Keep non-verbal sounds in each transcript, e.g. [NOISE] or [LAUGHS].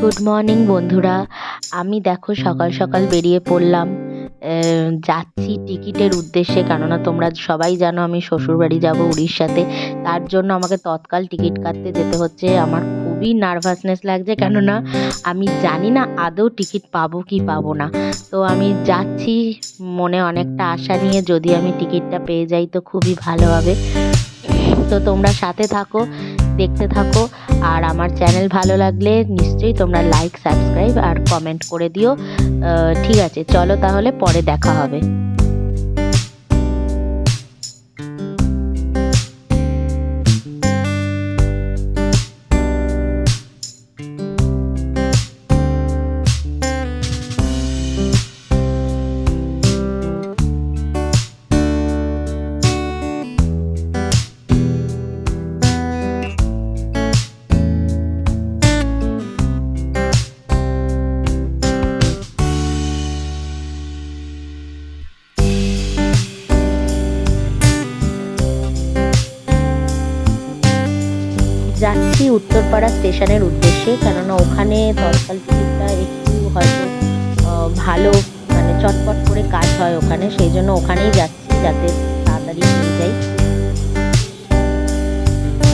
Good morning বন্ধুরা। আমি দেখো সকাল সকাল বেরিয়ে পড়লাম। যাচ্ছি টিকিটের উদ্দেশ্যে, কেননা তোমরা সবাই জানো আমি শ্বশুরবাড়ি যাব উড়িষ্যাতে। তার জন্য আমাকে তৎকাল টিকিট কাটতে যেতে হচ্ছে। আমার খুবই নার্ভাসনেস লাগছে, কেননা আমি জানি না আদৌ টিকিট পাবো কি পাবো না। তো আমি যাচ্ছি, মনে অনেকটা আশা নিয়ে, যদি আমি টিকিটটা পেয়ে যাই তো খুবই ভালো হবে। তো তোমরা সাথে থাকো, দেখতে থাকো। আর আমার চ্যানেল ভালো লাগলে নিশ্চয়ই তোমরা লাইক সাবস্ক্রাইব আর কমেন্ট করে দিও। ঠিক আছে, চলো তাহলে পরে দেখা হবে। উত্তরপাড়া স্টেশনের উদ্দেশ্যে, কেননা ওখানে তৎকাল টিকিটটা একটু হয়তো ভালো মানে চটপট করে কাজ হয় ওখানে, সেই জন্য ওখানেই যাচ্ছি যাতে তাড়াতাড়ি পেয়ে যাই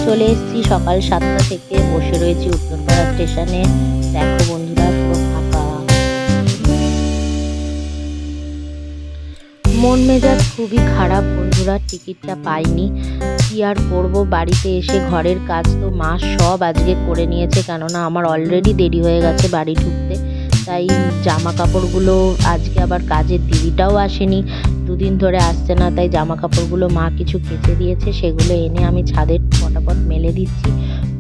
চলে এসেছি সকাল সাতটা থেকে, বসে রয়েছি উত্তরপাড়া স্টেশনে। দেখো বন্ধুরা, পুরো ফাঁকা। মন মেজাজ খুবই খারাপ বন্ধুরা টিকিটটা পাইনি। কি আর করব? বাড়িতে এসে ঘরের কাজ তো মা সব আজকে করে নিয়েছে, কেননা আমার অলরেডি দেরি হয়ে গেছে বাড়ি ঢুকতে। তাই জামা কাপড়গুলো আজকে আবার কাজের দিদিটাও আসেনি। দুদিন ধরে আসছে না, তাই জামা কাপড়গুলো মা কিছু কেচে দিয়েছে, সেগুলো এনে আমি ছাদে ফটাফট মেলে দিচ্ছি।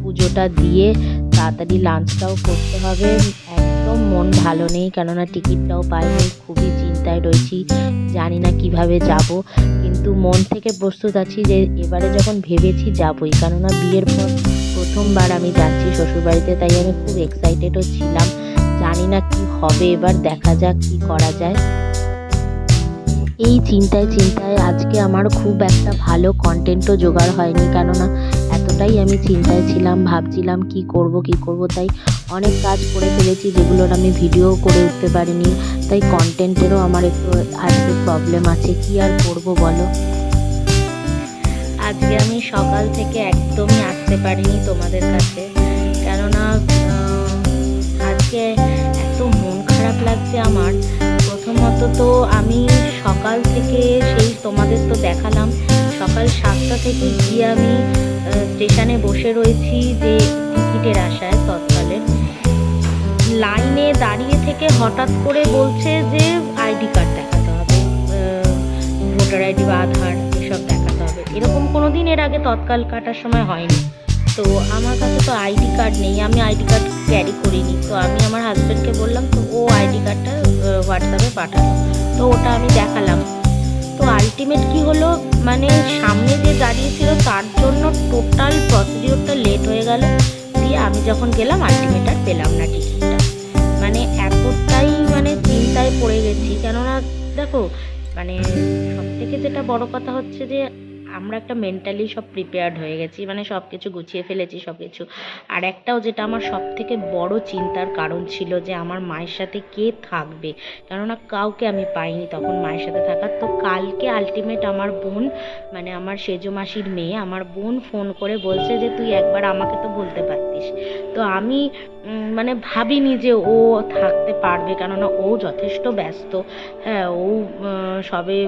পুজোটা দিয়ে তাড়াতাড়ি লাঞ্চটাও করতে হবে। একদম মন ভালো নেই, কেননা টিকিটটাও পাইনি, খুবই চিন্তায় রয়েছি, জানি না কীভাবে যাব। কিন্তু মন থেকে প্রস্তুত আছি যে এবারে যখন ভেবেছি যাবই, কেননা বিয়ের পর প্রথমবার আমি যাচ্ছি শ্বশুরবাড়িতে, তাই আমি খুব এক্সাইটেডও ছিলাম। জানি না কি হবে, এবার দেখা যাক কি করা যায়। এই চিন্তায় চিন্তায় আজকে আমার খুব একটা ভালো কন্টেন্টও জোগাড় হয়নি, কেননা এতটাই আমি চিন্তায় ছিলাম, ভাবছিলাম কি করব কি করব, তাই অনেক কাজ করে ফেলেছি যেগুলোর আমি ভিডিও করে উঠতে পারিনি। তাই কন্টেন্টেরও আমার একটু আজকে প্রবলেম আছে। কি আর করব বলো? আজকে আমি সকাল থেকে একদমই আসতে পারিনি তোমাদের কাছে। কেননা আজকে এত মন খারাপ লাগছে আমার। প্রথমত তো আমি সকাল থেকে সেই তোমাদের তো দেখালাম। সকাল সাতটা থেকে গিয়ে আমি স্টেশনে বসে রয়েছি যে টিকিটের আশায় তৎকালে লাইনে দাঁড়িয়ে থেকে হঠাৎ করে বলছে যে আইডি কার্ড দেখাতে হবে ভোটার আইডি বা আধার এসব দেখাতে হবে। এরকম কোনো দিন এর আগে তৎকাল কাটার সময় হয়নি। তো আমার কাছে তো আইডি কার্ড নেই, আমি আইডি কার্ড ক্যারি করিনি। তো আমি আমার হাজব্যান্ডকে বললাম, তো ও আইডি কার্ডটা হোয়াটসঅ্যাপে পাঠালো তো ওটা আমি দেখালাম। তো আলটিমেট কি হলো? মানে সামনে যে দাঁড়িয়েছিল তার জন্য টোটাল প্রসিডিওরটা লেট হয়ে গেল। দিয়ে আমি যখন গেলাম আলটিমেট পেলাম না টিকিটটা মানে এতটাই মানে চিন্তায় পড়ে গেছি। কেননা দেখো মানে সব থেকে যেটা বড় কথা হচ্ছে যে আমরা একটা মেন্টালি সব প্রিপেয়ার্ড হয়ে গেছি মানে সব কিছু গুছিয়ে ফেলেছি সব কিছু আর একটাও যেটা আমার সব থেকে বড় চিন্তার কারণ ছিল যে আমার মায়ের সাথে কে থাকবে? কেননা কাউকে আমি পাইনি তখন মায়ের সাথে থাকার। তো কালকে আলটিমেট আমার বোন মানে আমার সেজো মাসির মেয়ে, আমার বোন ফোন করে বলছে যে, তুই একবার আমাকে তো বলতে পারতিস। তো আমি মানে ভাবিনি যে ও থাকতে পারবে, কেননা ও যথেষ্ট ব্যস্ত। হ্যাঁ ও সবে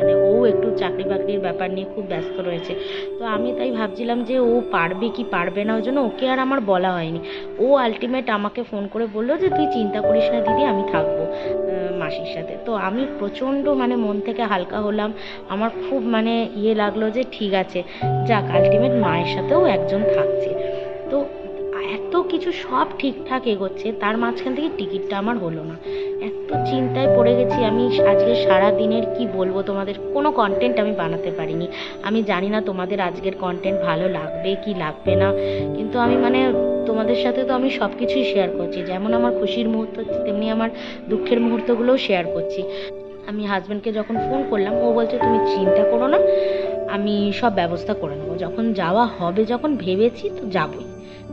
মানে ও একটু চাকরি বাকরির ব্যাপার নিয়ে খুব ব্যস্ত রয়েছে। তো আমি তাই ভাবছিলাম যে ও পারবে কি পারবে না, ওই জন্য ওকে আর আমার বলা হয়নি। ও আলটিমেট আমাকে ফোন করে বলল যে, তুই চিন্তা করিস না দিদি, আমি থাকব মাসির সাথে। তো আমি প্রচণ্ড মানে মন থেকে হালকা হলাম। আমার খুব মানে ইয়ে লাগল যে, ঠিক আছে, যাক আলটিমেট মায়ের সাথেও একজন থাকছে। কিছু সব ঠিকঠাক এগোচ্ছে, তার মাঝখান থেকে টিকিটটা আমার হলো না। এত চিন্তায় পড়ে গেছি আমি, আজকে সারা দিনের কি বলব তোমাদের? কোনো কন্টেন্ট আমি বানাতে পারিনি। আমি জানি না তোমাদের আজকের কন্টেন্ট ভালো লাগবে কি লাগবে না, কিন্তু আমি মানে তোমাদের সাথে তো আমি সব কিছুই শেয়ার করছি। যেমন আমার খুশির মুহূর্ত হচ্ছে তেমনি আমার দুঃখের মুহূর্তগুলোও শেয়ার করছি। আমি হাজব্যান্ডকে যখন ফোন করলাম, ও বলছে, তুমি চিন্তা করো না, আমি সব ব্যবস্থা করে নেব। যখন যাওয়া হবে, যখন ভেবেছি, তো যাবই।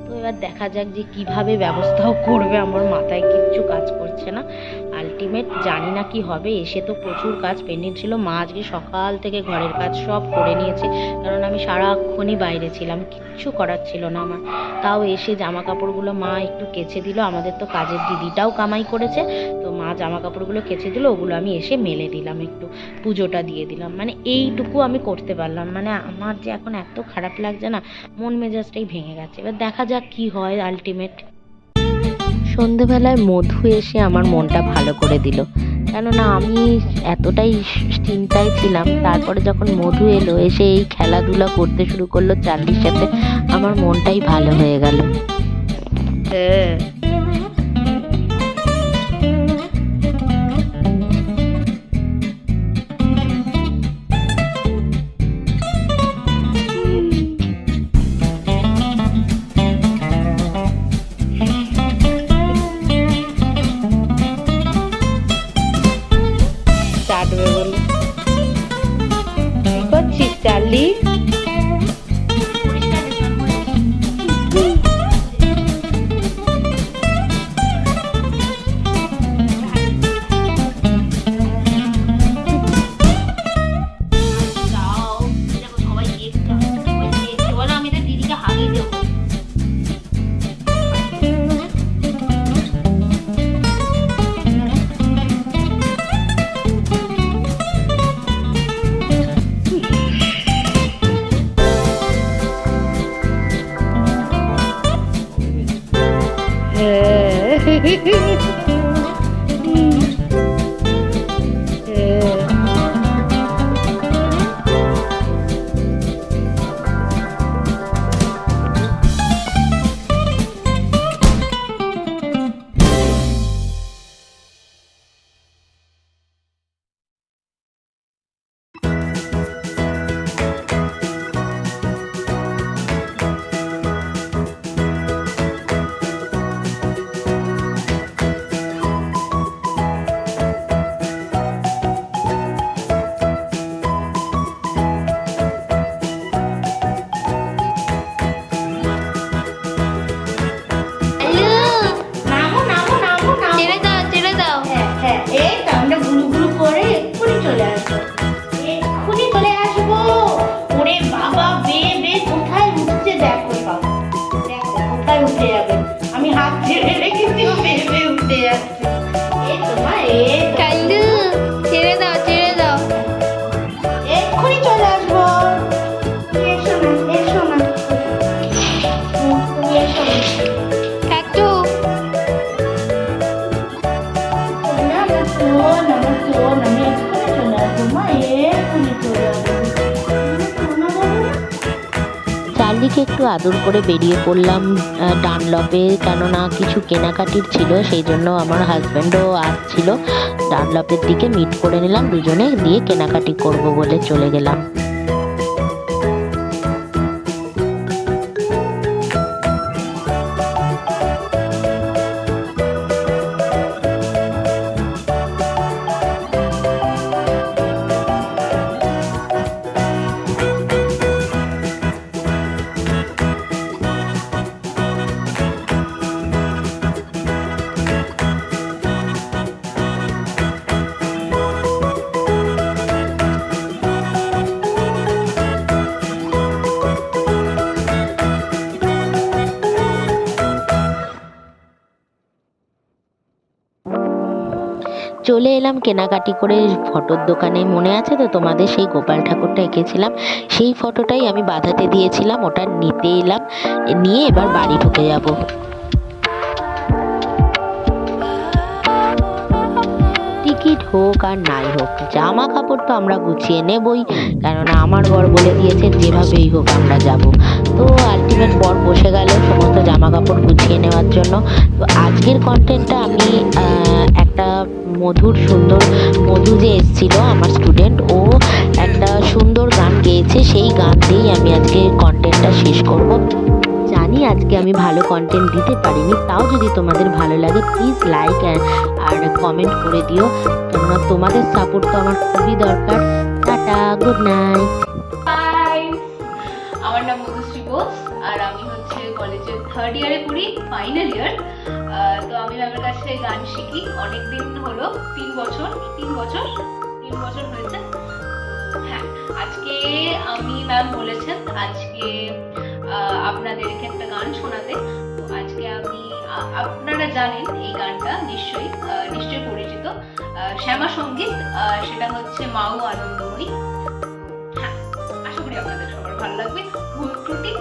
তো এবার দেখা যাক যে কীভাবে ব্যবস্থাও করবে, আমার মাথায় কিচ্ছু কাজ করছে না। আলটিমেট জানি না কি হবে, এসে তো প্রচুর কাজ পেন্ডিং ছিল। মা আজকে সকাল থেকে ঘরের কাজ সব করে নিয়েছে, কারণ আমি সারাক্ষণই বাইরে ছিলাম, কিচ্ছু করার ছিল না আমার। তাও এসে জামা কাপড়গুলো মা একটু কেচে দিল, আমাদের তো কাজের দিদিটাও কামাই করেছে, তো মা জামা কাপড়গুলো কেচে দিল, ওগুলো আমি এসে মেলে দিলাম একটু, পুজোটা দিয়ে দিলাম। মানে এইটুকু আমি করতে পারলাম মানে আমার যে এখন এত খারাপ লাগছে না, মন মেজাজটাই ভেঙে গেছে। এবার দেখা যাক কি হয় আলটিমেট সন্ধেবেলায় মধু এসে আমার মনটা ভালো করে দিল। কেননা আমি এতটাই চিন্তায় ছিলাম, তারপরে যখন মধু এলো, এসে এই খেলাধুলা করতে শুরু করল চার্লির সাথে আমার মনটাই ভালো হয়ে গেল। হ্যাঁ। Hehehehe [LAUGHS] চার্লিকে একটু আদর করে বেরিয়ে পড়লাম ডানলপে। কেননা কিছু কেনাকাটির ছিল, সেই জন্য আমার হাজব্যান্ডও আসছিল ডানলপের দিকে মিট করে নিলাম, দুজনে। দিয়ে কেনাকাটি করব বলে চলে গেলাম। চলে এলাম কেনাকাটি করে ফটোর দোকানে। মনে আছে তো তোমাদের? সেই গোপাল ঠাকুরটা এঁকেছিলাম। সেই ফটোটাই আমি বাঁধাতে দিয়েছিলাম, ওটা নিতে এলাম। নিয়ে এবার বাড়ি ঢুকে যাব। টিকিট হোক আর নাই হোক জামা কাপড় তো আমরা গুছিয়ে নেবই। কেননা আমার বর বলে দিয়েছে, যেভাবেই হোক আমরা যাব। তো আলটিমেট বর বসে গেল সমস্ত জামা কাপড় গুছিয়ে নেওয়ার জন্য। তো আজকের কন্টেন্টটা আমি একটা মধুর, সুন্দর মধু যে এসেছিল আমার স্টুডেন্ট ও একটা সুন্দর গান গেয়েছে। সেই গান দিয়েই আমি আজকে কন্টেন্টটা শেষ করব। জানি আজকে আমি ভালো কন্টেন্ট দিতে পারিনি। তাও যদি তোমাদের ভালো লাগে প্লিজ লাইক আর কমেন্ট করে দিও। কেননা তোমাদের সাপোর্ট তো আমার খুবই দরকার। টাটা গুড নাইট থার্ড ইয়ারে পড়ি ফাইনাল ইয়ার তো আমি ম্যামের কাছে গান শিখি। অনেক দিন হলো, তিন বছর তিন বছর তিন বছর হয়েছে। হ্যাঁ আজকে আমি ম্যাম বলেছেন, আজকে আপনাদেরকে একটা গান শোনাতে। তো আজকে আমি আপনারা জানেন এই গানটা, নিশ্চয়ই নিশ্চয়ই পরিচিত। শ্যামা সংগীত সেটা হচ্ছে মাও আনন্দময়ী। হ্যাঁ আশা করি আপনাদের সবার ভালো লাগবে। ভুল ত্রুটি